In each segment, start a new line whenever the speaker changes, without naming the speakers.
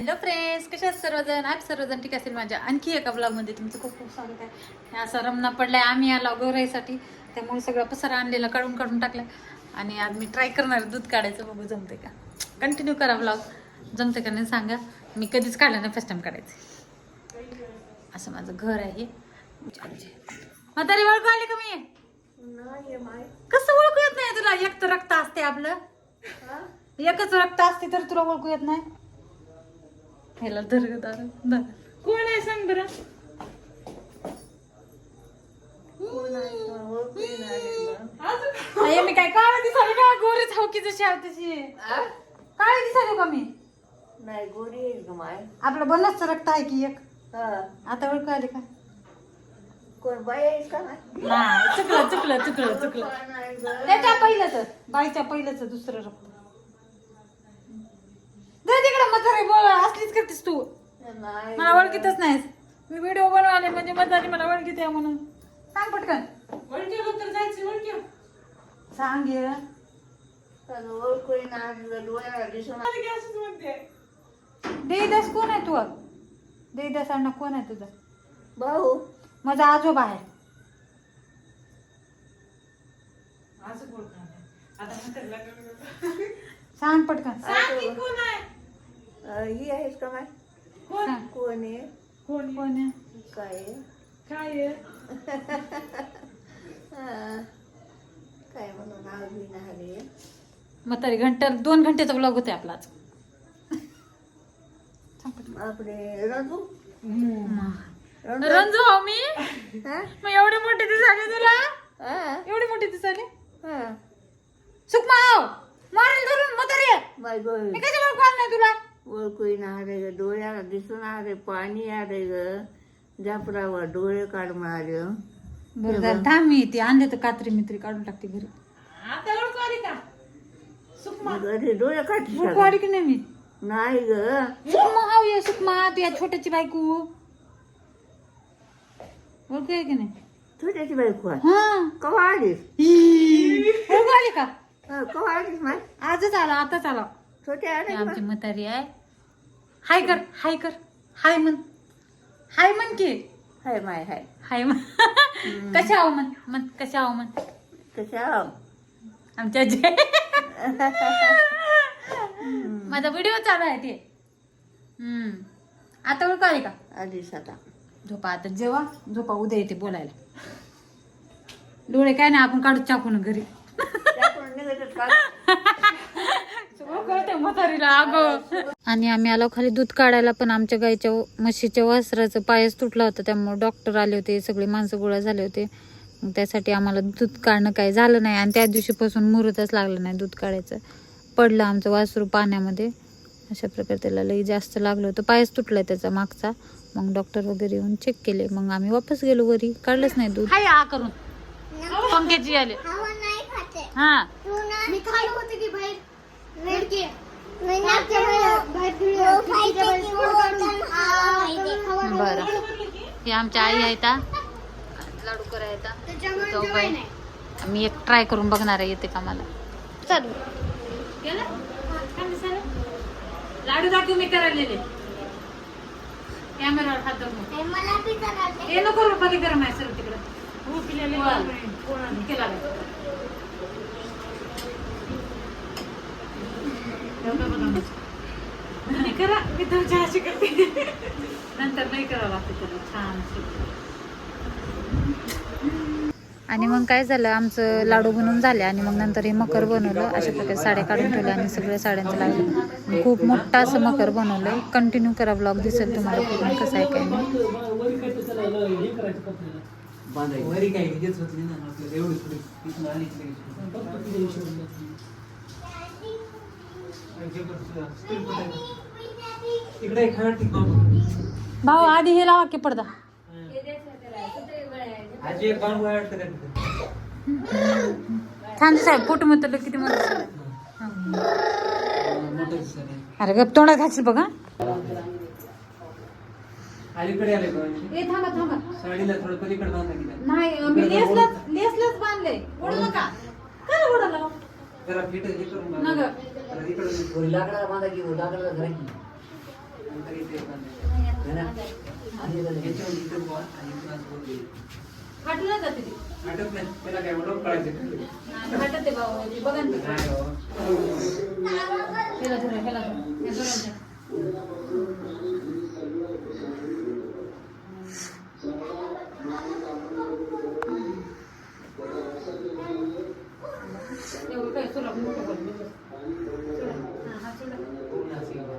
Hello friends कशा आहात सर्वजण? आज सर्वजण ठीक असेल माझ्या. आणखी एका ब्लॉगमध्ये तुमचं खूप खूप स्वागत आहे. असा रमना पडलाय आम्ही आलो गोराईसाठी त्यामुळे सगळं पसारा आणलेला काढून काढून टाकला आणि आज मी ट्राय करणार दूध काढायचं. बघू जमते का? कंटिन्यू करा ब्लॉग जमते का नाही सांगा. मी कधीच काढलं नाही फर्स्ट टाइम काढायचं. असं माझं घर आहे. म्हातारी ओळखू आली का मी? कसं ओळखू येत नाही तुला? एक तर रक्त असते आपलं. एकच रक्त असते तर तुला ओळखू येत नाही. ह्याला धर धर. कोण आहे सांग बरं? अय्या, मी काय काळा दिसाली का गोरेच हाव की जशी आहे तशी काळी दिसाली का मी?
नाही गोरी का माय?
आपलं बनच रक्त आहे की एक? आता ओळखू आली का?
कोण बाई आहेस का नाही
चुकलं चुकलं चुकलं चुकलं. त्याच्या पहिलंच बाईच्या पहिलंच दुसरं रक्त. दे तिकडे म्हातारी बोल असलीच करतेस तू.
नाही.
मला ओळखीतच नाहीस. मी व्हिडिओ बनवाले म्हणजे म्हातारी मला ओळखीत आहे म्हणून. सांग पटकन. सांग ये.
तर ओळखू येईना, तुझं डोळ्याला दिसून
देईदास कोण आहे तू देईदास अण्णा कोण आहे तुझा?
भाऊ.
माझा आजोबा आहे. सांग पटकन.
अं, ही आहेस का माय
सांग.
कोण आहे
कोण कोण आहे
काय आहे?
काय आहे
हा. काय म्हणून नाव बी नाही आले.
म्हातारी घंटा दोन घंटेचा ब्लॉग होते आपला आज.
आपले रघु
मग. रंजू हो मी
हा?
मग एवढी मोठी दिसाली तुला
हा?
एवढी मोठी दिसाली
हा.
सुकमाव मारून धरून म्हातारी
बाई गोरी
मी कशामुळे कॉल नाही तुला
ओळखू आले ग डोळ्याला दिसून आले पाणी आले ग जापरावर डोळे काढ मारे
बरं झालं थांब मी ती आणले तर कात्री मित्री काढून टाकते घरी.
घरी डोळे काढते
ओळखू आली की नाही मी?
नाही ग.
सुकमा हाव ये सुकमा तू या छोट्याची बायको. ओळखू आहे की नाही?
छोट्याची बायको आहे.
हा.
कवा आलीस?
ई. ओळखू आली का?
हा, कवा आलीस माय
आजच आला आताच आला. ही आमची म्हातारी आहे. हाय कर हाय कर. हाय म्हण. हाय म्हण की.
हाय माय हाय.
हाय म्हण. कशा आहो म्हण? म्हण कशा आहो म्हण?
कशा
आमच्या जे माझा व्हिडिओ चालू आहे ते. हम्म. आता ओळखू आली का?
आलीस आता.
झोपा आता जेव्हा झोपा उद्या येते बोलायला. डोळे काय नाही आपण काढू चाकून घरी.
त्याकडून निघतच का?
आणि आम्ही आलो खाली दूध काढायला पण आमच्या गाईच्या म्हशीच्या वासराचं पायच तुटला होता त्यामुळे डॉक्टर आले होते सगळे माणसं गोळा झाले होते. मग त्यासाठी आम्हाला दूध काढणं काही झालं नाही आणि त्या दिवशीपासून मुहूर्तच लागलं नाही दूध काढायचं. पडलं आमचं वासरू पाण्यामध्ये. अशा प्रकारे त्याला लई जास्त लागलं होतं. पायच तुटलाय त्याचा मागचा. मग डॉक्टर वगैरे येऊन चेक केले. मग आम्ही वापस गेलो वरी. काढलंच नाही दूध. हाय आ करून. पंख्याची आले. हा
मी खाल्लं होतं की बाहेर रेडके बाहेर
बरं. हे आमच्या आई आहेत हा. लाडू करायचा. मी एक ट्राय करून बघणार आहे येते का मला.
चालू.
लाडू दाखव मी करायलेले. कॅमेरावर हात धरून. हे नको रे, पलीकडे गरम आहे सर तिकडं. हो केला बाई. एवढं बघा मग. नाही करा मी तुमच्या अशी करते नंतर नाही करावं लागतं त्याला छान आणि मग काय झालं आमचं लाडू बनवून झाले आणि मग नंतर हे मकर बनवलं. अशा प्रकारे साड्या काढून ठेवल्या आणि सगळ्या साड्यांचं लागलं खूप मोठा असं मकर बनवलंय. कंटिन्यू करा ब्लॉग दिसेल तुम्हाला पूर्ण कसं आहे काय नाही
वरी काही हेच होत नाही ना आपल्याला एवढी थोडी इथून आली की लगेच. इकडे
भाऊ आधी हे लावा की पडदा? छान साहेब फोटो मध्ये किती
आहे.
अरे गप तोंडात घालशील बघा.
अलीकडे आले
थांबा थांबा.
साडीला थोडं पलीकडे बांधा नाही.
मी लेसलाच लेसलाच बांधले ओढू नका. काय ओढाला
जरा फिट हे करून. जरा इकडं
लाकडाला बांधा की की
वरती एक बांधायचं. याच्यावर इथं बुवा आणि इथून असं वर येईल.
फाटून जाते ती
आटत नाही त्याला काय म्हणून कळायचं
नाही, फाटत ते बाबा ते बघा ना ते.
नाही हो.
ह्याला धरा, ह्याला धरा. धरून द्या. एवढं काय तुला मोठं करून देतो. हा, हा, तुला.
पूर्ण असं हे बघा.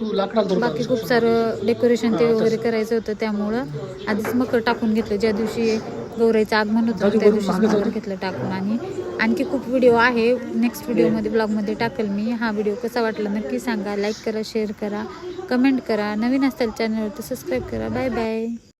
तू लाकडाला
बाकी खूप सारं डेकोरेशन ते वगैरे करायचं होतं त्यामुळं. आधीच मकर टाकून घेतलं. ज्या दिवशी गौराईचं आगमन होतं त्या दिवशी मकर घेतलं टाकून. आणि आणखी खूप व्हिडिओ आहे. नेक्स्ट व्हिडिओमध्ये ब्लॉगमध्ये टाकेल मी. हा व्हिडिओ कसा वाटला नक्की सांगा. लाईक करा शेअर करा कमेंट करा. नवीन असताल चॅनलवर तर सबस्क्राईब करा. Bye bye